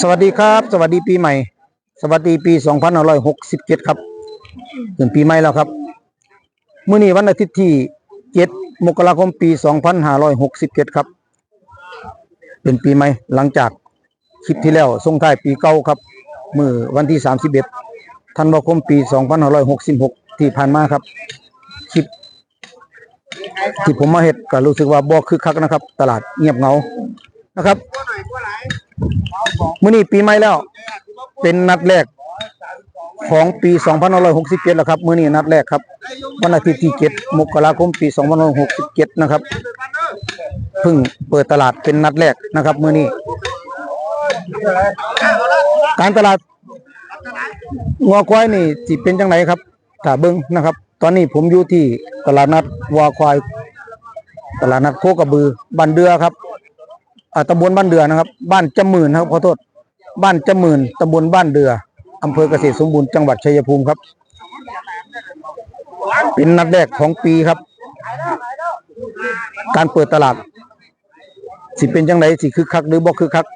สวัสดีครับ สวัสดีปีใหม่ สวัสดีปี2567ครับถึงปีใหม่แล้วครับมื้อนี้วันอาทิตย์ที่7มกราคมปี2567ครับ เป็นปีใหม่หลังจากคลิปที่แล้วส่งท้ายปีเก่าครับมื้อวันที่31ธันวาคมปี2566ที่ผ่านมาครับคลิปที่ผมมาเฮ็ดก็รู้สึกว่าบ่คึกคักนะครับ ตลาดเงียบเงา นะครับมื้อนี้ปีใหม่แล้ว เป็นนัดแรกของปี2567แล้วครับมื้อนี้นัดแรกครับวันอาทิตย์ที่7มกราคมปี2567นะครับเพิ่งเปิดตลาดเป็นนัดแรกนะครับมื้อนี้ การตลาดงัวควายนี่สิเป็นจังไดครับถ้าเบิ่งนะครับ ตอนนี้ผมอยู่ที่ตลาดนัดวัวควาย ตลาดนัดโคกระบือบ้านเดือครับ ตำบลบ้านเดือนะครับ บ้านจมื่นครับขอโทษบ้านจมื่นตำบลบ้านเดืออำเภอเกษตรสมบูรณ์จังหวัดชัยภูมิครับเป็นนัดแรกของปีครับ การเปิดตลาด สิเป็นจังไดสิคึกคักหรือบ่คึกคัก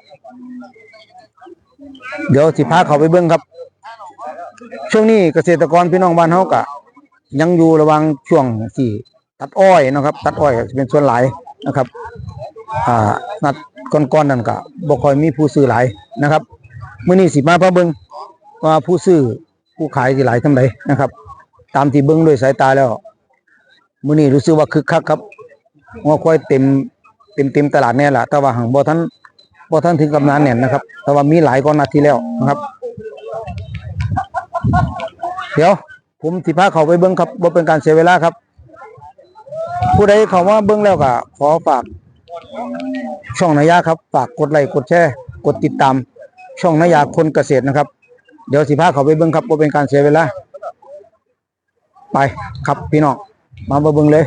เดี๋ยวสิพาเขาไปเบิ่งครับ ช่วงนี้เกษตรกรพี่น้องบ้านเฮากะ ยังอยู่ระวังช่วงที่ ตัดอ้อยนะครับ ตัดอ้อยจะเป็นส่วนหลายนะครับ อ่านัด ก่อนๆนั่นก็บ่ค่อยมีผู้ซื้อหลายนะครับมื้อนี้สิมาพาเบิงว่าผู้ซื้อผู้ขายสิหลายเท่าใดนะครับ ตามที่เบิ่งด้วยสายตาแล้วมื้อนี้รู้สึกว่าคึกคักครับงอควายเต็มเต็มเต็มตลาดแน่ละแต่ว่าหังบ่ทันบ่ทันถึงกำนันแน่นนะครับ แต่ว่ามีหลายกว่านัดที่แล้วนะครับ เดี๋ยว ผมสิพาเขาไปเบิ่งครับบ่เป็นการเสียเวลาครับ ผู้ใดเข้ามาเบิ่งแล้วก็ขอฝาก ช่องนายาครับฝากกดไลค์กดแชร์กดติดตาม ช่องนายาคนเกษตรนะครับ เดี๋ยวสิพาเขาไปเบิ่งครับว่าเป็นการเสียเวลาไปครับพี่น้องมาเบิ่งเลย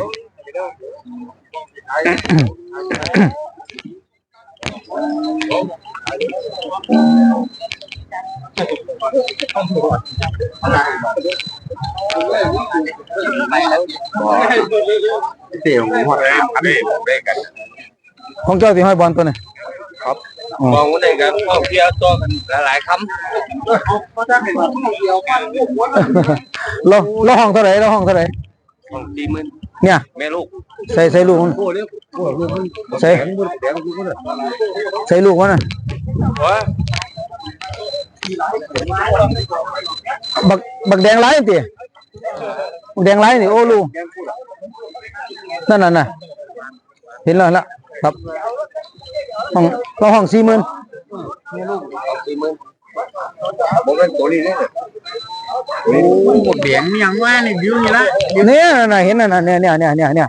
เสี่ยวหัวอันนี้ได้กัน ของเจ้าสิห้อยบอลตัวไหนครับอ๋อมองได้กันมองเที่ยวตัวกันหลายๆคเราเราห้องเท่าไหร่เราห้องเท่าไหร่ำของสี่หมื่นเนี่ยแม่ลูกใส่ใส่ลูกมันโอ้เรียกโอ้ลูกมันใส่แข็งบุญแข็งบุญมันใส่ลูกมันน่ะวะบักบักแดงไรติบักแดงไรนี่โอ้ลูกนั่นน่ะน่ะเห็นแล้วเห็นแล้ว ครับห้องเราห้องสี่หมื่นแม่ลูกของสี่หมื่นผมเป็นตัวนี้เลยโอ้หมดเบียงยังว่านี่บิวนี่ละเนี่ยน่ะเห็นน่ะน่ะเนี่ยเนี่ยเนี่ยเนี่ยเนี่ย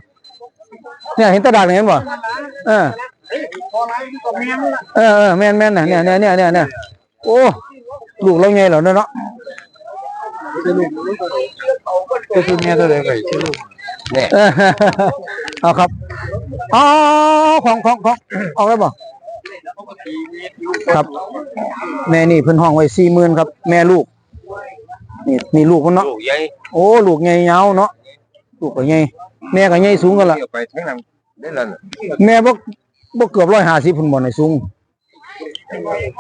เนี่ยเห็นตะดากเห็นบ่เออเออเออแม่นแม่นน่ะเนี่ยเนี่ยเนี่ยเนี่ยเนี่ยโอ้ลูกเราไงเหรอเนาะก็คือแม่ตัวเล็กไงชื่อลูก เนี่ยเออเอาครับอ๋อของของของออกแล้วบ่ครับ แม่นี่เพิ่นห้องไว้สี่หมื่นครับ แม่ลูก นี่นี่ลูกมันเนาะลูกใหญ่โอ้ลูกใหญ่ยาวเนาะลูกก็ใหญ่แม่ก็ใหญ่สูงกันละเที่ยวไปทั้งนั้นได้แล้วแม่บ่บ่เกือบร้อยห้าสิบพุ่นบ่ในสูง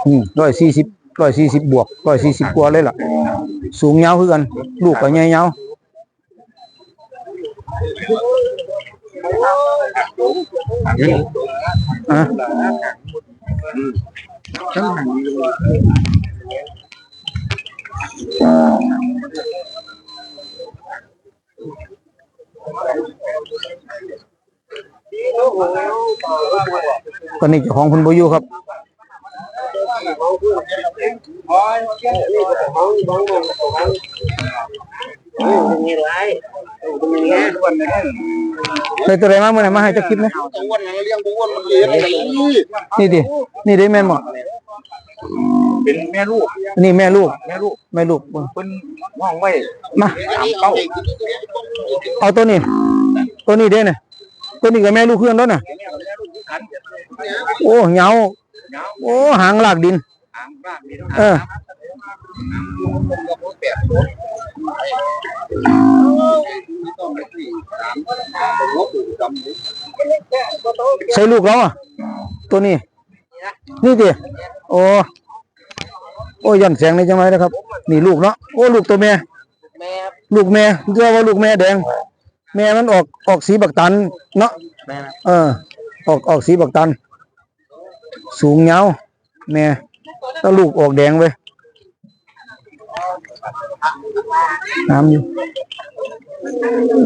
อืมร้อยสี่สิบร้อยสี่สิบบวกร้อยสี่สิบกว่าเลยล่ะ สูงยาวคือกัน ลูกก็ใหญ่ยาว อะตอนนี้เจ้าของเพิ่นบ่อยู่ครับ มีไรได้ตัวใดมาเมื่อไหร่มาให้จักคลิปนะตัวอ้วนไงเลี้ยงตัวอ้วนมันเลี้ยงนี่ดินี่ดิแม่นบ่เป็นแม่ลูก นี่แม่ลูก แม่ลูก แม่ลูกเบิ่งเป็นห้องไว้มาสามเก้าเอาตัวนี้ ตัวนี้เด้เนี่ยตัวนี้กับแม่ลูกเครื่องแล้วน่ะ โอ้เหงา โอ้หางลากดินหางบ้านมีเออใส่ลูกแล้วอะ ตัวนี้ นี่ดิโอ้โอ้ยันแสงในจังไรนะครับ นี่ลูกเนาะโอ้ลูกตัวแม่แม่ครับลูกแม่เรียกว่าลูกแม่แดง แม่มันออกออกสีบักตันเนาะแม่ครับเออ ออกออกสีบักตัน สูงเงาวแม่แล้วลูกออกแดงเว้ยน้ำอยู่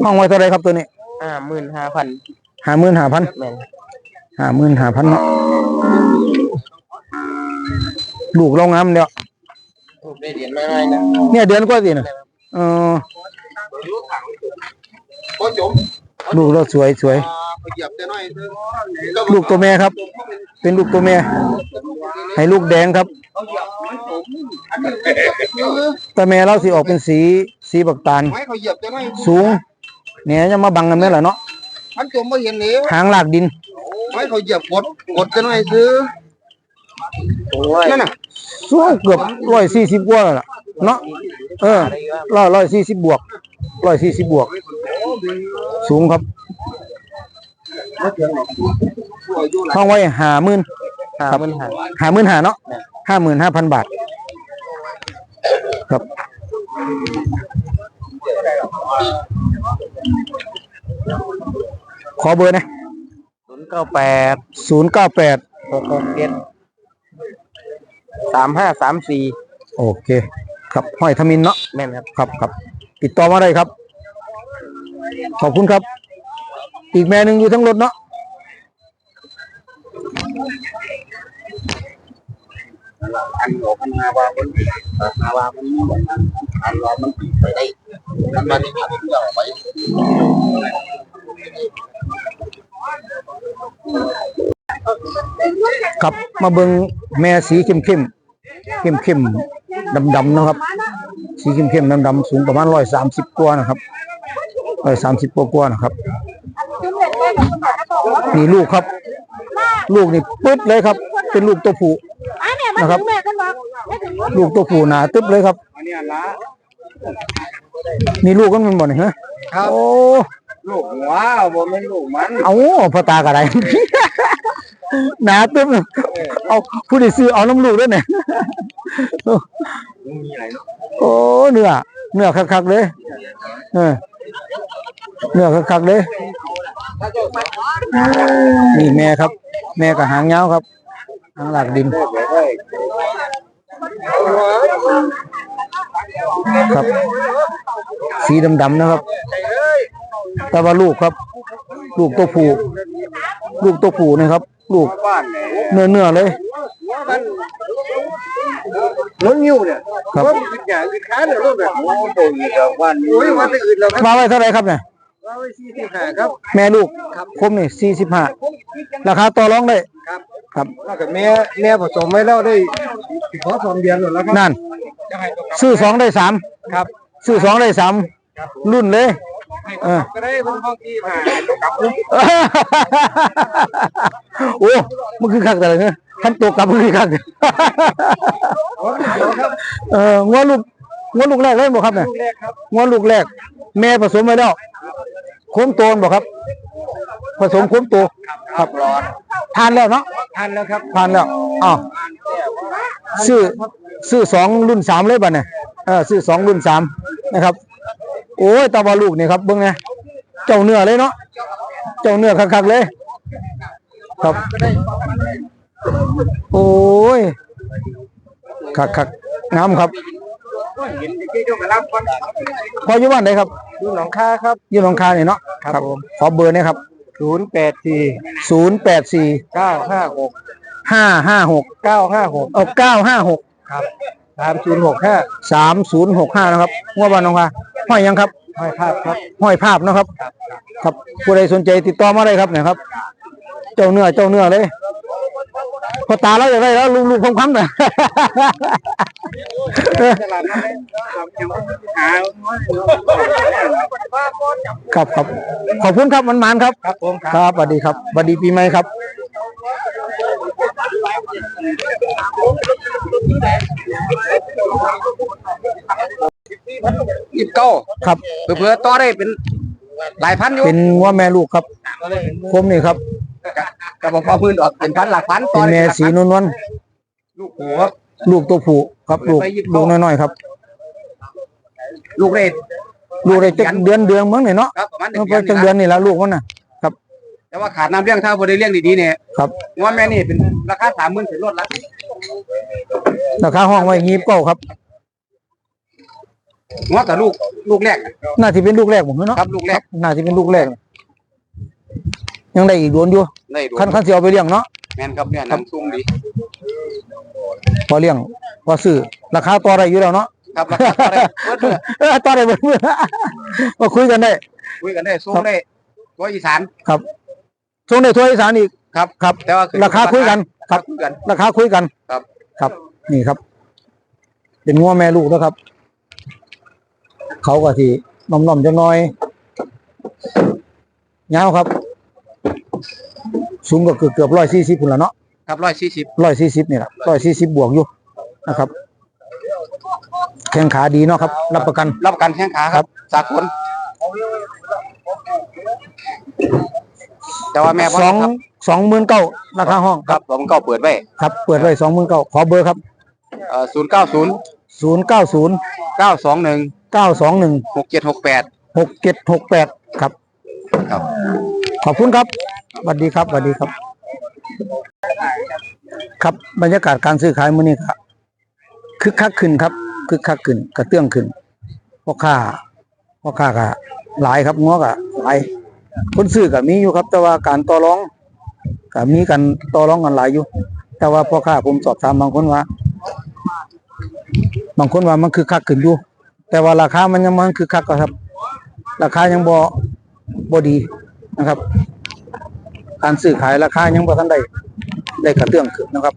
ห้องไว้เท่าไรครับตัวนี้ห้าหมื่นห้าพันห้าหมื่นห้าพันแม่นห้าหมื่นห้าพันเนาะลูกเรางามเดียวถูกได้เหรียญมาหน่อยนะเนี่ยเดือนกว่าสินะเออก็จม ลูกเราสวยสวยไปเหยียบจะหน่อยลูกตัวแม่ครับ เป็นลูกตัวแม่ ให้ลูกแดงครับเขาเหยียบมันจมแต่แม่เราสิออกเป็นสีสีบักตาลไม้เขาเหยียบจะหน่อยสูงเนี่ยจะมาบังกันไหมล่ะเนาะมันจมไม่เห็นเลยหางลากดินไม้เขาเหยียบกดกดจะหน่อยซื้อนั่นน่ะสูงเกือบร้อยสี่สิบกว่าแล้วล่ะ เนาะเออร้อยร้อยสี่สิบบวกร้อยสี่สิบบวก สูงครับห้องไว้ห้าหมื่นห้าหมื่นห้าห้าหมื่นห้าเนาะห้าหมื่นห้าพันบาท ครับขอเบอร์หนะศูนย์เก้าแปดศูนย์เก้าแปดหกหกเจ็ดสามห้าสามสี่โอเค ครับห้อยทมินเนาะแม่นครับครับครับติดต่อมาได้ครับ ขอบคุณครับ อีกแม่หนึ่งอยู่ทั้งรถเนาะอันหลอกมันมาว่ามันมาว่ามันอันหลอกมันไปได้มันมาที่ผ่านเรื่องไปครับมาเบิงแม่สีเข้มเข้มเข้มเข้ม ดำดำๆนะครับ สีเข้มเข้มดำดำๆสูงประมาณร้อยสามสิบกว่านะครับร้อยสามสิบกว่าๆนะครับนี่ลูกครับ ลูกนี่ปึ๊ดเลยครับ เป็นลูกตัวผู้อะเนี่ยมาถึงแม่กันบอกไม่ถึงรถลูกตัวผู้หนาตึ๊บเลยครับอันนี้ละนี่ลูกกันมันบ่เนี่ยฮะครับโอ้ลูกหัวบ่แม่นลูกมันเอาพอตากระไรหนาตึ๊บเอาผู้ใดซื้อเอาน้ำลูกด้วยเนี่ย มีอะไรเนาะโอ้เนื้อเนื้อคักๆเลยเออเนื้อคักๆเลยนี่แม่ครับ แม่กับหางยาครับหางหลากดินครับ สีดำๆนะครับแต่ว่าลูกครับ ลูกตัวผู้ลูกตัวผู้นะครับ ลูกบ้านไหนเนื้อเนื้อๆเลยรถยิ้วเนี่ยครับรถขึ้นอย่างขึ้นค้าเนี่ยรถแบบโอ้โหอยู่แถวบ้านนี้โอ้ยวันอื่นแล้วครับมาไว้เท่าไหรครับเนี่ยว่าไว้สี่สิบห้าครับ แม่ลูกคมนี่สี่สิบห้าราคาต่อรองได้ครับ ครับแล้วกับแม่แม่ผสมไว้แล้วได้ขอสองเดือนแล้วครับนั่นจะให้ตัวซื้อสองได้สามครับซื้อสองได้สามรุ่นเลยเออ ก็ได้ผมห้องที่ผ่านตัวกลับผมโอ้มันคือคักแต่ละเนี่ยขันตัวกลับมันคือคักครับเอองัวลูกงัวลูกแรกเลยบ่ครับเนี่ยลูกแรกครับงัวลูกแรก แม่ผสมไว้แล้วโค้มโตนบ่ครับ ผสมโค้มโตครับร้อนทานแล้วเนาะทันแล้วครับทานแล้วอ้าวซื้อซื้อสองรุ่นสามเลยบ่เนี่ยเออซื้อสองรุ่นสามนะครับ โอ้ยตาบาลูกนี่ครับเบิ่งไงเจ้าเนื้อเลยเนาะเจ้าเนื้อคักๆเลย ครับ โอ้ยคักๆงามครับ เห็นที่ก็มารับก่อนพออยู่บ้านไหนครับดูหนองคาครับอยู่หนองคายนี่เนาะครับผมขอเบอร์หนะครับศูนย์แปดสี่ศูนย์แปดสี่เก้าห้าหกห้าห้าหกเก้าห้าหกเอาเก้าห้าหกครับสามศูนย์หกห้าสามศูนย์หกห้านะครับงัวบ้านหนองคายห้อยยังครับห้อยภาพครับห้อยภาพเนาะครับ ครับผู้ใดสนใจติดต่อมาได้ครับเนี่ยครับ เจ้าเนื้อเจ้าเนื้อเลย พอตาแล้วอยากได้แล้วลูกลูกคำคำๆน่ะตลาดนัดหาครับครับขอบคุณครับมันมานๆครับ ครับผมครับสวัสดีครับสวัสดีปีใหม่ครับยี่สิบเก้าครับเพื่อๆต่อได้เป็นหลายพันอยู่เป็นงัวแม่ลูกครับคมนี่ครับ กับพอพื้นออกเป็นพันหลักพันเป็นแม่สีนวลนวลลูกหัวครับๆลูกตัวผู้ครับลูกไปหยิบลูเข้ากน้อยๆครับ ลูกเรศลูกได้จักเดือนเดือนมั้งเนี่ยเนาะครับประมาณหนึ่เอางไปเดือนจักนี่เดือละนนี่ละลูกมันน่ะ แต่ว่าขาดน้ำเลี้ยงถ้าพอได้เลี้ยงดีๆเนี่ยครับ ว่าแม่นี่เป็นราคาสามหมื่นถึงลดละราคาห้องไว้ยีบเก้าครับ ว่ากับลูกลูกแรกน่าจะเป็นลูกแรกผมเนาะครับลูกแรก น่าจะเป็นลูกแรก ยังได้อีกโดนอยู่ได้ดูคันคันสิเอาไปเลี้ยงเนาะแม่นครับเนี่ยน้ำซุ่มดีพอเลี้ยงพอซื้อราคาต่อได้อยู่แล้วเนาะครับราคาเท่าไหร่เบิดเมื่อเออต่อได้เบิดมื้อมาคุยกันได้ คุยกันได้ส่งได้ตัวอีสานช่วงได้ทั่วอีสานอีก ครับครับ แต่ว่าราคาคุยกันครับคุยกัน ราคาคุยกันครับ ครับ นี่ครับ เป็นงัวแม่ลูกแล้วครับ เขาก็ที่น้อมๆจะน้อยยาวครับ สูงก็เกือบเกือบร้อยสี่สิบพุ่นละเนาะครับร้อยสี่สิบร้อยสี่สิบนี่แหละร้อยสี่สิบบวกอยู่นะครับ แข้งขาดีเนาะครับ รับประกัน รับประกันแข้งขาครับ สากลแต่ว่าแม่สองครับสองหมื่นเก้าราคาห้องครับผมก็เปิดไว้ครับเปิดไว้สองหมื่นเก้าขอเบอร์ครับเอ่อศูนย์เก้าศูนย์ศูนย์เก้าศูนย์เก้าสองหนึ่งเก้าสองหนึ่งหกเจ็ดหกแปดหกเจ็ดหกแปดครับครับ ขอบคุณครับสวัสดีครับสวัสดีครับ ครับบรรยากาศการซื้อขายมื้อนี้ครับคึกคักขึ้นครับคึกคักขึ้นกระเตื้องขึ้นพ่อค้าพ่อค้าก็หลายครับง้อก็หลายคนซื้อก็มีอยู่ครับ แต่ว่าการต่อรองก็มีกันต่อรองกันหลายอยู่ แต่ว่าพ่อค้าผมสอบถามบางคนว่า บางคนว่ามันคือคักขึ้นอยู่ แต่ว่าราคามันยังมันคือคักก็ครับ ราคายังบ่บ่ดี นะครับ การซื้อขายราคายังบ่ทันได้ได้กระเตื้องขึ้นนะครับ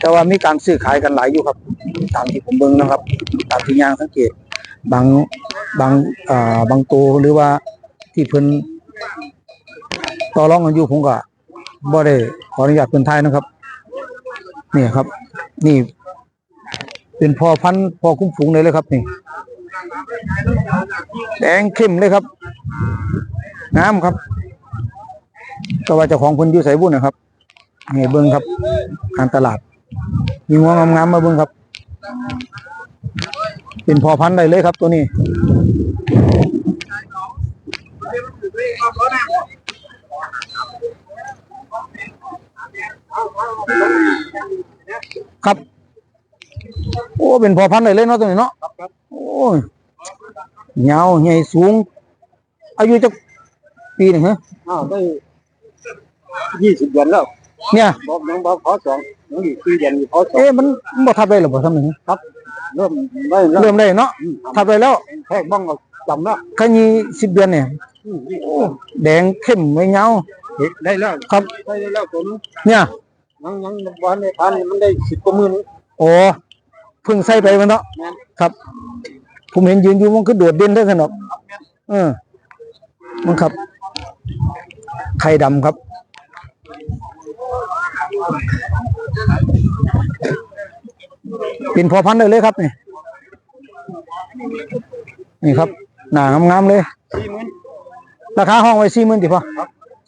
แต่ว่ามีการซื้อขายกันหลายอยู่ครับ ตามที่ผมเบิ่งนะครับ ตามที่ย่างสังเกต บางบางอ่าบางตัวหรือว่าที่เพิ่นต่อรองกันอยู่ผมก็บ่ได้ขออนุญาตเพิ่นทายนะครับนี่ครับ นี่ เป็นพอพันพอคุ้มฝูงเลยเลยครับ นี่แดงเข้มเลยครับ งามครับ ก็ว่าเจ้าของคนอยู่ใส่บุญนะครับนี่เบิ้งครับการตลาด มีงวงงามๆมาเบิ้งครับ เป็นพอพันธุ์ได้เลยครับ ตัวนี้ครับ โอ้ เป็นพอพันธุ์ได้เลยเนาะตัวนี้เนาะโอ้ยยาวใหญ่สูง อายุจะ ปีหนึ่งฮะอ้าวได้ยี่สิบเดือนแล้วเนี่ยบอกยังบอกขอสองยังอีกสี่เดือนอยู่ขอสองเอ๊ะมันมันบ่ทับได้หรอบ่ทำหนึ่งเริ่มได้แล้วเริ่มได้เนาะทับได้แล้วแค่บ้องเอาจำแล้วแค่ยี่สิบเดือนเนี่ยโอ้แดงเข้มไม่เงาได้แล้วครับได้แล้วตัวนี้เนี่ยยังยังวันในพันมันได้สิบกว่าหมื่นโอ้เพิ่งใส่ไปมันเนาะแม่นครับ ผมเห็นยืนอยู่มันคือโดดเด่นได้ขนาดเออมันครับ ไข่ดำครับ เป็นพอพันธุ์ได้เลยครับนี่นี่ครับหนางามๆเลยสี่หมื่นราคาห้องไว้สี่หมื่นติพอ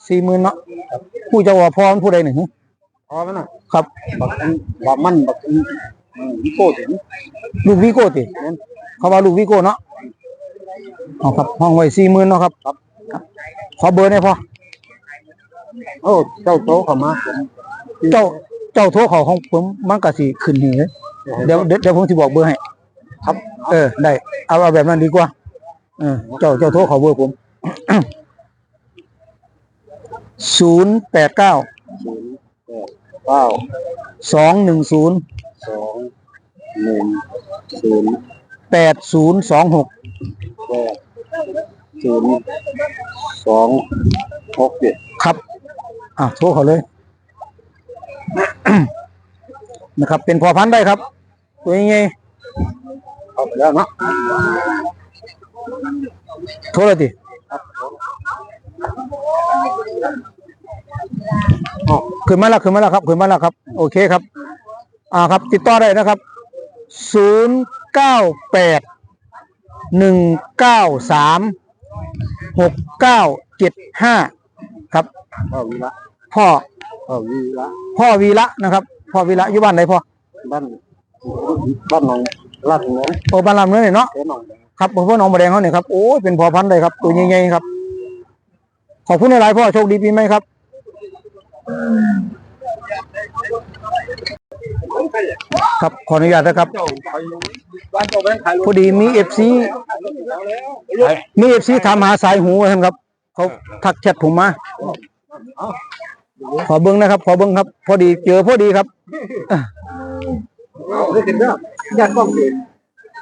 สี่หมื่นเนาะผู้เจะว่าพอมันผู้ใดหนึ่งพอไหมน่ะครับบักอันบักมันบักอันอืมวิโก้ถึงลูกวิโก้ติเขาว่าลูกวิโก้เนาะเอาครับห้องไว้สี่หมื่นเนาะครับครับ ขอเบอร์หน่อยพอโอ้เจ้าโตเข้ามาผมเจ้าเจ้าโทรเขาของผมมันก็สิขึ้นนี่เลยเดี๋ยวเดี๋ยวเดี๋ยวผมสิบอกเบอร์ให้ครับ เออ ได้ เอาเอาแบบนั้นดีกว่า เออ เจ้าเจ้าโทรเขาเบอร์ผมศูนย์แปดเก้าศูนย์แปดเก้าสองหนึ่งศูนย์สองหนึ่งศูนย์แปดศูนย์สองหกแปด ศูนย์สองหกเจ็ดครับ อะโทรเขาเลย นะครับ เป็นพอพันธุ์ได้ครับตัวยังไงเข้าไปแล้วเนาะโทรเลยดิอ๋อขึ้นมาแล้วขึ้นมาแล้วครับขึ้นมาแล้วครับ โอเคครับ อ่าครับ ติดต่อได้นะครับศูนย์เก้าแปดหนึ่งเก้าสาม หกเก้าเจ็ดห้าครับเข้าวีละพ่อพ่อวีละพ่อวีระนะครับ พ่อวีระอยู่บ้านไหนพ่อบ้านบ้านหนองลั่นนะโอ้บ้านลำเนื้อเนาะแค่หนองครับพ่อน้องบะแดงเขาเนี่ยครับโอ้ยเป็นพอพันธุ์เลยครับตัวใหญ่ๆครับ ขอบคุณหลายๆพ่อโชคดีปีใหม่ครับ ครับขออนุญาตนะครับบ้านเจ้าแบงค์ขายพอดีมีเอฟซีมีเอฟซีถามหาสายหูท่านครับ เขาทักแชทผมมาขอเบิ้งนะครับ ขอเบิ้งครับ พอดีเจอพอดีครับได้กินเด้อยัดกล้องดิ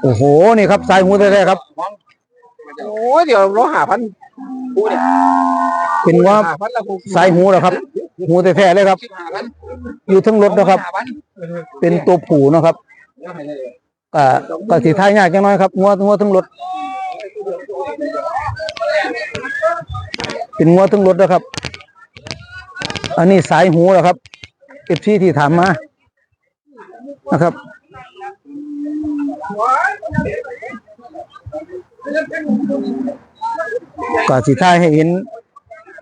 โอ้โหนี่ครับสายหูแท้ๆครับโอ้ยเดี๋ยวเราหาพันกูเนี่ยเป็นว่าหาพันละกูสายหูเหรอครับ หูแท้ๆเลยครับ อยู่ทั้งรถนะครับ เป็นตัวผูนะครับก็ก็สีท้ายยากจังน้อยครับงัวงัวทั้งรถ เป็นงัวทั้งรถนะครับ อันนี้สายหูเหรอครับเอฟซีที่ถามมานะครับก็สีท้ายให้เห็น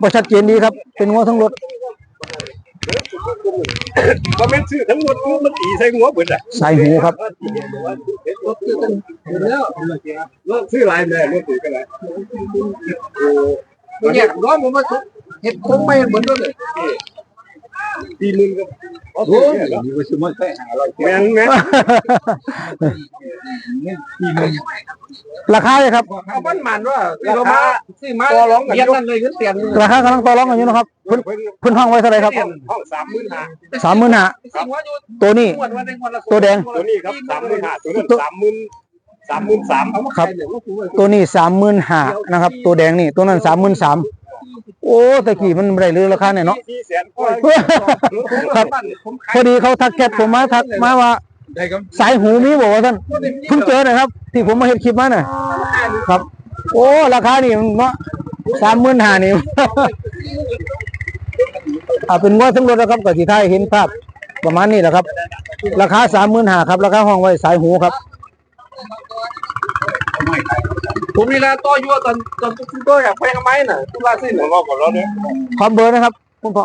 ว่าชัดเจนดีครับ เป็นงัวทั้งรถ ก็เป็นชื่อทั้งหมดมันตีใส่หัวเบิดอะสายหูครับแล้วรถซื้อลายแม่รถตีกันเลยเนี่ยร้อนผมมาเห็ดคงไม่เหมือนกันเลย ตีมึงก็โอ้ยนี่ก็ชื่อมันแค่หาร้อยแม่งแม่ราคาเลยครับเอาบ้านมันว่าราคาซื้อมาต่อร้องกันเรียนนั่นเลยก็เตียนราคากำลังต่อรองกันอยู่นะครับเพิ่นเพิ่นห้องไว้เท่าไหร่ครับห้องสามหมื่นห้าสามหมื่นห้าตัวนี้ตัวแดงตัวนี้ครับสามหมื่นห้าตัวนั้นสามหมื่นสามหมื่นสามครับตัวนี้สามหมื่นห้านะครับ ตัวแดงนี่ตัวนั้นสามหมื่นสาม โอ้ตะกี้มันไม่ได้เลยราคาเนี่ยเนาะสี่แสนกว่าครับพอดีเขาทักแชทผมมาทักมาว่า ได้ครับสายหูมีบอกว่าท่านเพิ่งเจอนะครับ ที่ผมมาเห็นคลิปมาน่ะ ครับ โอ้ราคานี่เนาะสามหมื่นห้านี่ อ่าเป็นว่าทั้งรถนะครับกับที่ไทยเห็นภาพประมาณนี้แหละครับ ราคาสามหมื่นห้าครับ ราคาห้องไว้สายหูครับ ผมนี่ละต่อยั่วตอนตอนตัวอยากไปทำไมน่ะทุกราศีผมบอกก่อนแล้วเนี่ยขอเบอร์นะครับคุณพ่อ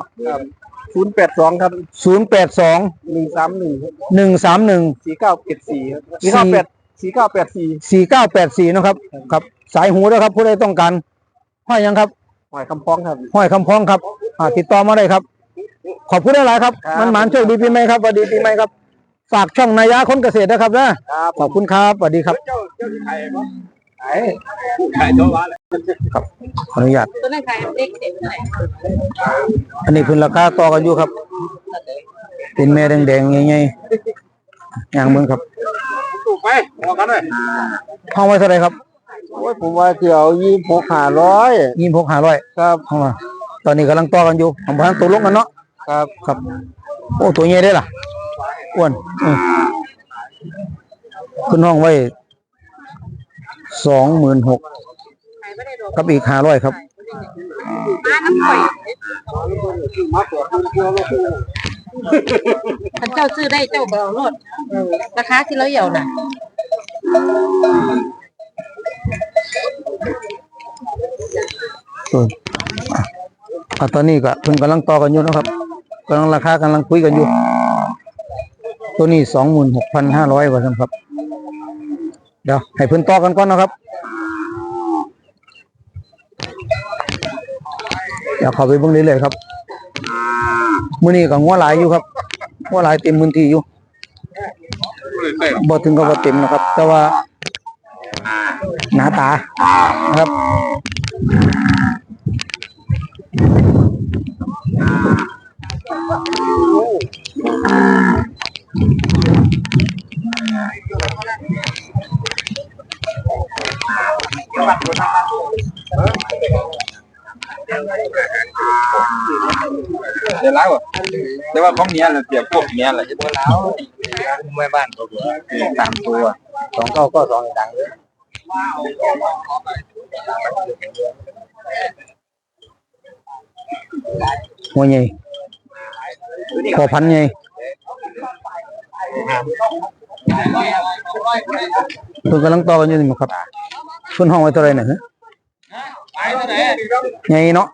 ศูนย์แปดสองครับศูนย์แปดสองหนึ่งสามหนึ่งหนึ่งสามหนึ่งสี่เก้าเจ็ดสี่สี่เก้าแปดสี่เก้าแปดสี่สี่เก้าแปดสี่นะครับ ครับ สายหูนะครับ ผู้ใดต้องการห้อยยังครับหอยคำพ้องครับห้อยคำพ้องครับอ่าติดต่อมาได้ครับ ขอบคุณหลายๆครับครับ มันหมานโชคดีปีใหม่ครับสวัสดีปีใหม่ครับ ฝากช่องนายาคนเกษตรนะครับนะครับขอบคุณครับสวัสดีครับ เจ้าเจ้าที่ไทยตัววะเลยขออนุญาตตัวนั้นใครเด็กเด็กไหนอันนี้พิ่นราคาต่อกันอยู่ครับ เป็นแม่แดงๆใหญ่ๆอย่างเมืองครับถูกไหมบอกกันเลยห้องไว้เท่าไรครับโอ้ยผมว่าจะเอายี่หกห้าร้อยยี่หกห้าร้อยครับห้องละตอนนี้กำลังต่อกันอยู่ผมพันตัวลงกันเนาะครับครับ โอ้ตัวใหญ่ได้ล่ะอ้วนขึ้นห้องไว้ สองหมื่นหกกับอีกห้าร้อยครับมาน้ำข่อยมาตรวจดูเชื่อว่าคือท่านเจ้าซื้อได้เจ้าก็เอารถราคาที่เราเหย่าน่ะเอออะอะตอนนี้ก็เพิ่งกำลังต่อกันอยู่นะครับกำลังราคากำลังคุยกันอยู่ ตัวนี้สองหมื่นหกพันห้าร้อยว่าซั่นครับ เดี๋ยวให้เพิ่นต่อกันก่อนนะครับ เดี๋ยวเข้าไปเบิ่งเรื่อยๆครับมื้อนี้ก็งัวหลายอยู่ครับงัวหลายเต็มพื้นที่อยู่บ่ถึงกับว่เต็มนะครับ แต่ว่า หน้าตานะครับ เดี๋ยวแล้วแต่ว่าของเนี้ยเราเปรียบพวกเนี้ยแหละจะตัวแล้วแม่บ้านตัวสามตัวสองเก้าก็สองดังเลยหัวใหญ่พอพันใหญ่ เพิ่นกำลังต่อกันอยู่นี่มั้งครับเพิ่นห้องไว้เท่าไร่น่ะฮะใหญ่เนาะ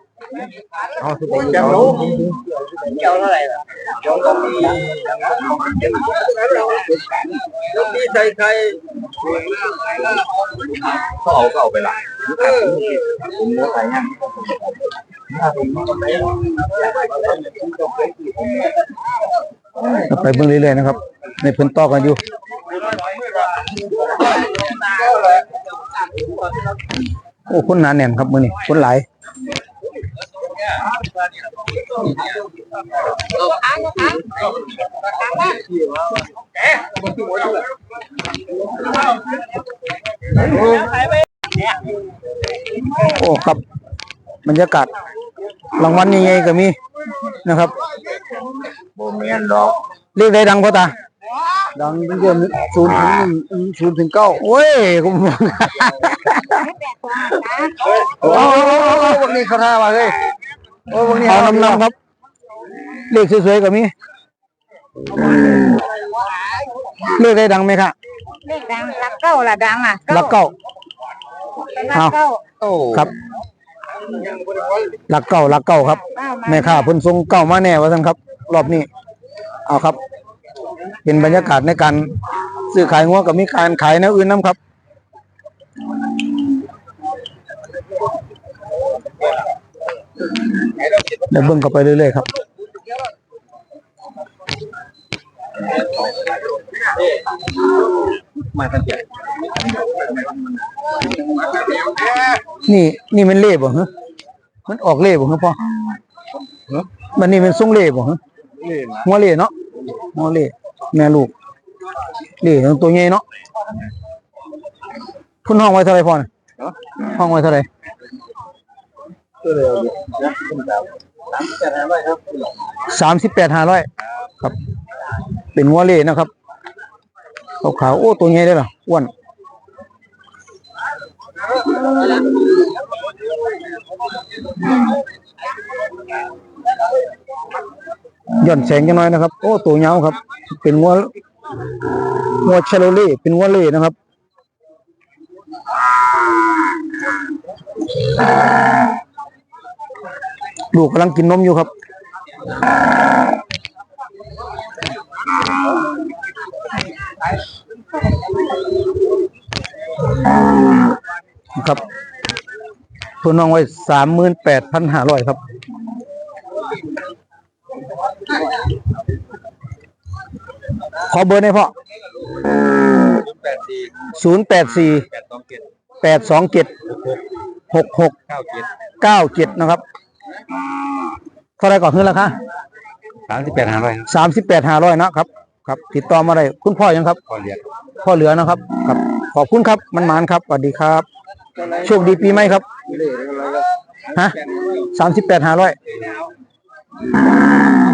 เอาสุดแก้วรู้แก้วเท่าไหร่ล่ะจงต้องมีต้องมีใส่ไข่ก็เอาก็เอาไปละผมเนื้อไก่ย่างไไปเบิ่งเรื่อยๆนะครับ ในเพิ่นต่อกันอยู่โอ้คนหนาแน่นครับมื้อนี้คนหลายโอ้ครับ บรรยากาศรางวัลใหญ่ๆก็มีนะครับโมเมนดอกเรียกได้ดังพ่อตาดังเดือนศูนย์ถึงหนึ่งศูนย์ถึงเก้าโอ้ยผมบอกโอ้วันนี้เขาท่ามาเลยโอ้วันนี้เอานำนำครับเลขสวยๆก็มีเลขได้ดังไหมครับเลขดังรักเก้าละดังอะลักเก้าเป็นรักเก้าโอ้ครับ ลักเก้าลักเก้าครับเก้ามาแม่ค้าเพิ่นส่งเก้ามาแน่ว่าซั่นครับ รอบนี้ เอาครับ เป็นบรรยากาศในการซื้อขายงัวกับมีการขายแนวอื่นนํครับเดี๋ยวเบิ่งเข้าไปเรื่อยๆครับมาตั้งแต่ นี่ นี่มันเล่บ่ฮะมันออกเล่บ่ฮะพ่อมันนี่เป็นทรงเล่บ่ฮะนี่นะหัวเล่เนาะหัวเล่แม่ลูกเล่ทั้งตัวใหญ่เนาะคุณห้องไว้เท่าไหร่พ่อน่ะห้องไว้เท่าไหร่ตัวเดียวนะสามสิบแปดห้าร้อยครับสามสิบแปดห้าร้อยครับ เป็นหัวเล่นะครับขาวๆโอ้ตัวใหญ่ได้เหรออ้วน ย่อนแสงจังน้อยนะครับ โอ้ตัวเงาครับ เป็นงัวงัวชาโลเล่เป็นงัวเล่นะครับลูกกำลังกินนมอยู่ครับ ครับทุนน้องไว้สามหมื่นแปดพันห้าร้อยครับ ขอเบอร์หน่อยพ่อแปดสี่ศูนย์แปดสี่แปดสองเจ็ดแปดสองเจ็ดหกหกเก้าเจ็ดเก้าเจ็ดนะครับเท่าไรก่อนขึ้นราคาสามสิบแปดห้าร้อยสามสิบแปดห้าร้อยนะครับ ครับ ติดต่อมาได้คุณพ่อยังครับพอเรียนพ่อเหลือนะครับ ครับ ขอบคุณครับ มันหมานครับสวัสดีครับ โชคดีปีใหม่ครับเล่อะไรก็ฮะสามสิบแปดห้าร้อย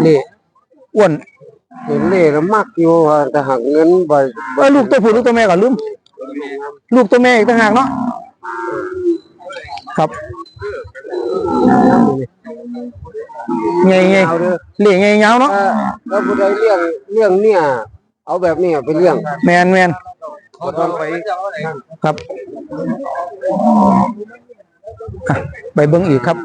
เล่อ้วนเห็นเล่แล้วมักอยู่แต่หักเงินไปเอ้ยลูกตัวผู้ลูกตัวแม่ก่อนลืมลูกตัวแม่อีกต่างหากเนาะครับไงไงเอาเด้อเล่ไงเงาเนาะถ้าถ้าผู้ใดเลี้ยงเลี้ยงเนี่ย เอาแบบนี้ไปเลี้ยง แมนแมน เขาต้องไปครับไปเบิ้งอีกครับ